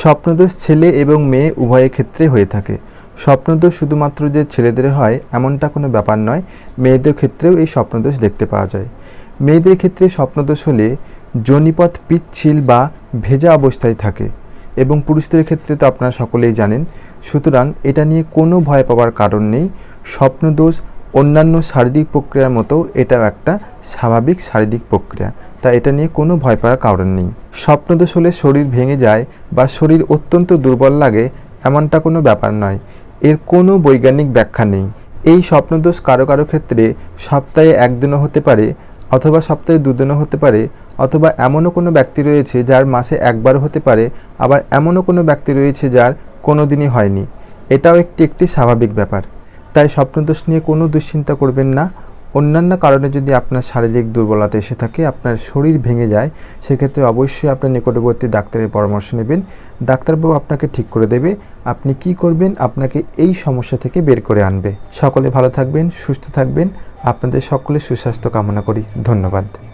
স্বপ্নদোষ ছেলে এবং মেয়ে উভয়ের ক্ষেত্রে হয়ে থাকে। স্বপ্নদোষ শুধুমাত্র যে ছেলেদের হয়, এমনটা কোনো ব্যাপার নয়। মেয়েদের ক্ষেত্রেও এই স্বপ্নদোষ দেখতে পাওয়া যায়। মেয়েদের ক্ষেত্রে স্বপ্নদোষ হলে জনিপথ পিচ্ছিল বা ভেজা অবস্থায় থাকে এবং পুরুষদের ক্ষেত্রে তো আপনারা সকলেই জানেন। সুতরাং এটা নিয়ে কোনো ভয় পাওয়ার কারণ নেই। স্বপ্নদোষ অন্যান্য শারীরিক প্রক্রিয়ার মতো এটাও একটা স্বাভাবিক শারীরিক প্রক্রিয়া। তাই এটা নিয়ে কোনো ভয় পাওয়ার কারণ নেই। স্বপ্নদোষ হলে শরীর ভেঙে যায় বা শরীর অত্যন্ত দুর্বল লাগে, এমনটা কোনো ব্যাপার নয়। এর কোনো বৈজ্ঞানিক ব্যাখ্যা নেই। এই স্বপ্নদোষ কারও কারও ক্ষেত্রে সপ্তাহে একদিনও হতে পারে অথবা সপ্তাহে দুদিনও হতে পারে, অথবা এমনও কোনো ব্যক্তি রয়েছে যার মাসে একবার হতে পারে, আবার এমনও কোনো ব্যক্তি রয়েছে যার কোনো দিনই হয়নি। এটাও একটি একটি স্বাভাবিক ব্যাপার। তাই স্বপ্নদোষ নিয়ে কোনো দুশ্চিন্তা করবেন না। অন্যান্য কারণে যদি আপনার শারীরিক দুর্বলতা এসে থাকে, আপনার শরীর ভেঙে যায়, সেক্ষেত্রে অবশ্যই আপনার নিকটবর্তী ডাক্তারের পরামর্শ নেবেন। ডাক্তারবাবু আপনাকে ঠিক করে দেবে, আপনি কি করবেন, আপনাকে এই সমস্যা থেকে বের করে আনবে। সকলে ভালো থাকবেন, সুস্থ থাকবেন। আপনাদের সকলে সুস্বাস্থ্য কামনা করি। ধন্যবাদ।